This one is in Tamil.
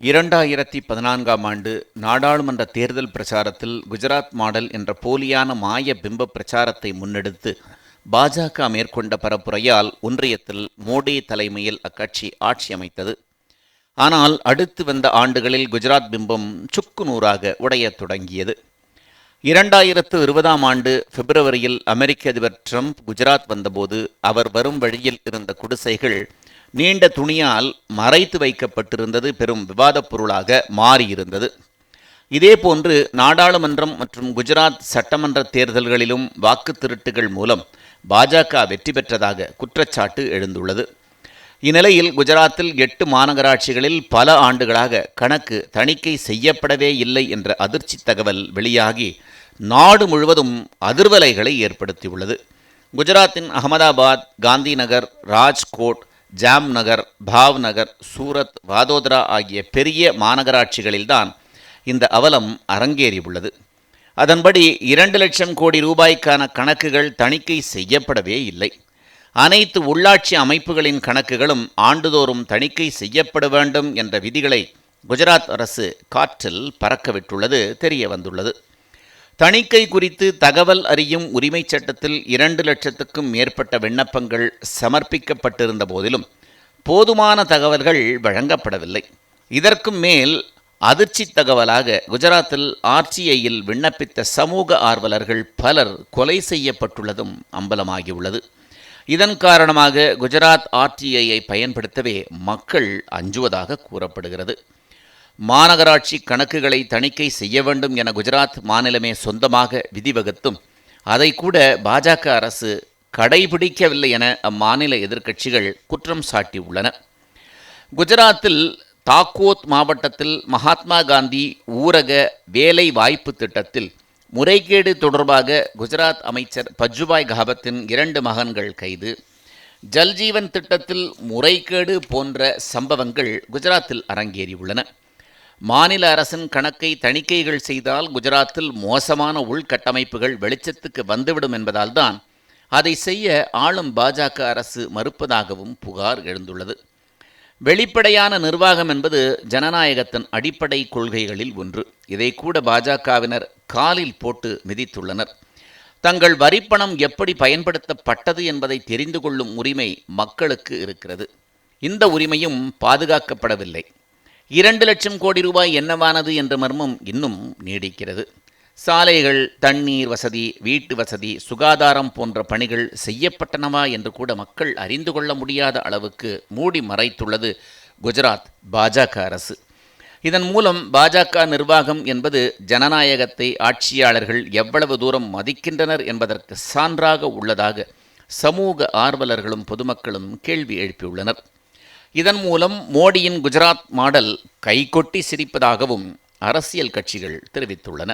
இரண்டாயிரத்தி பதினான்காம் ஆண்டு நாடாளுமன்ற தேர்தல் பிரச்சாரத்தில் குஜராத் மாடல் என்ற போலியான மாய பிம்ப பிரச்சாரத்தை முன்னெடுத்து பாஜக மேற்கொண்ட பரப்புரையால் ஒன்றியத்தில் மோடி தலைமையில் அக்கட்சி ஆட்சி அமைத்தது. ஆனால் அடுத்து வந்த ஆண்டுகளில் குஜராத் பிம்பம் சுக்கு நூறாக உடையத் தொடங்கியது. இரண்டாயிரத்து இருபதாம் ஆண்டு பிப்ரவரியில் அமெரிக்க அதிபர் ட்ரம்ப் குஜராத் வந்தபோது அவர் வரும் வழியில் இருந்த குடிசைகள் நீண்ட துணியால் மறைத்து வைக்கப்பட்டிருந்தது பெரும் விவாதப் பொருளாக மாறியிருந்தது. இதேபோன்று நாடாளுமன்றம் மற்றும் குஜராத் சட்டமன்ற தேர்தல்களிலும் வாக்கு திருட்டுகள் மூலம் பாஜக வெற்றி பெற்றதாக குற்றச்சாட்டு எழுந்துள்ளது. இந்நிலையில் குஜராத்தில் எட்டு மாநகராட்சிகளில் பல ஆண்டுகளாக கணக்கு தணிக்கை செய்யப்படவே இல்லை என்ற அதிர்ச்சி தகவல் வெளியாகி நாடு முழுவதும் அதிர்வலைகளை ஏற்படுத்தியுள்ளது. குஜராத்தின் அகமதாபாத் காந்திநகர் ராஜ்கோட் ஜாம்நகர் பாவ்நகர் சூரத் வாதோதரா ஆகிய பெரிய மாநகராட்சிகளில்தான் இந்த அவலம் அரங்கேறியுள்ளது. அதன்படி இரண்டு லட்சம் கோடி ரூபாய்க்கான கணக்குகள் தணிக்கை செய்யப்படவே இல்லை. அனைத்து உள்ளாட்சி அமைப்புகளின் கணக்குகளும் ஆண்டுதோறும் தணிக்கை செய்யப்பட வேண்டும் என்ற விதிகளை குஜராத் அரசு காற்றில் பறக்கவிட்டுள்ளது தெரிய வந்துள்ளது தணிக்கை குறித்து தகவல் அறியும் உரிமைச் சட்டத்தில் இரண்டு லட்சத்துக்கும் மேற்பட்ட விண்ணப்பங்கள் சமர்ப்பிக்கப்பட்டிருந்த போதிலும் போதுமான தகவல்கள் வழங்கப்படவில்லை. இதற்கும் மேல் அதிர்ச்சி தகவலாக குஜராத்தில் ஆர்டிஐயில் விண்ணப்பித்த சமூக ஆர்வலர்கள் பலர் கொலை செய்யப்பட்டுள்ளதும் அம்பலமாகியுள்ளது. இதன் காரணமாக குஜராத் ஆர்டிஐயை பயன்படுத்தவே மக்கள் அஞ்சுவதாக கூறப்படுகிறது. மாநகராட்சி கணக்குகளை தணிக்கை செய்ய வேண்டும் என குஜராத் மாநிலமே சொந்தமாக விதிவகுத்தும் அதை கூட பாஜக அரசு கடைபிடிக்கவில்லை என அம்மாநில எதிர்க்கட்சிகள் குற்றம் சாட்டியுள்ளன. குஜராத்தில் தாக்கோத் மாவட்டத்தில் மகாத்மா காந்தி ஊரக வேலை வாய்ப்பு திட்டத்தில் முறைகேடு தொடர்பாக குஜராத் அமைச்சர் பஜ்ஜுபாய் கஹபத்தின் இரண்டு மகன்கள் கைது. ஜல்ஜீவன் திட்டத்தில் முறைகேடு போன்ற சம்பவங்கள் குஜராத்தில் அரங்கேறியுள்ளன. மாநில அரசின் கணக்கை தணிக்கைகள் செய்தால் குஜராத்தில் மோசமான உள்கட்டமைப்புகள் வெளிச்சத்துக்கு வந்துவிடும் என்பதால்தான் அதை செய்ய ஆளும் பாஜக அரசு மறுப்பதாகவும் புகார் எழுந்துள்ளது. வெளிப்படையான நிர்வாகம் என்பது ஜனநாயகத்தின் அடிப்படை கொள்கைகளில் ஒன்று. இதை கூட பாஜகவினர் காலில் போட்டு மிதித்துள்ளனர். தங்கள் வரிப்பணம் எப்படி பயன்படுத்தப்பட்டது என்பதை தெரிந்து கொள்ளும் உரிமை மக்களுக்கு இருக்கிறது. இந்த உரிமையும் பாதுகாக்கப்படவில்லை. இரண்டு லட்சம் கோடி ரூபாய் என்னவானது என்ற மர்மம் இன்னும் நீடிக்கிறது. சாலைகள் தண்ணீர் வசதி வீட்டு வசதி சுகாதாரம் போன்ற பணிகள் செய்யப்பட்டனவா என்று கூட மக்கள் அறிந்து கொள்ள முடியாத அளவுக்கு மூடி மறைத்துள்ளது குஜராத் பாஜக அரசு. இதன் மூலம் பாஜக நிர்வாகம் என்பது ஜனநாயகத்தை ஆட்சியாளர்கள் எவ்வளவு தூரம் மதிக்கின்றனர் என்பதற்கு சான்றாக உள்ளதாக சமூக ஆர்வலர்களும் பொதுமக்களும் கேள்வி எழுப்பியுள்ளனர். இதன் மூலம் மோடியின் குஜராத் மாடல் கைகொட்டி சிரிப்பதாகவும் அரசியல் கட்சிகள் தெரிவித்துள்ளன.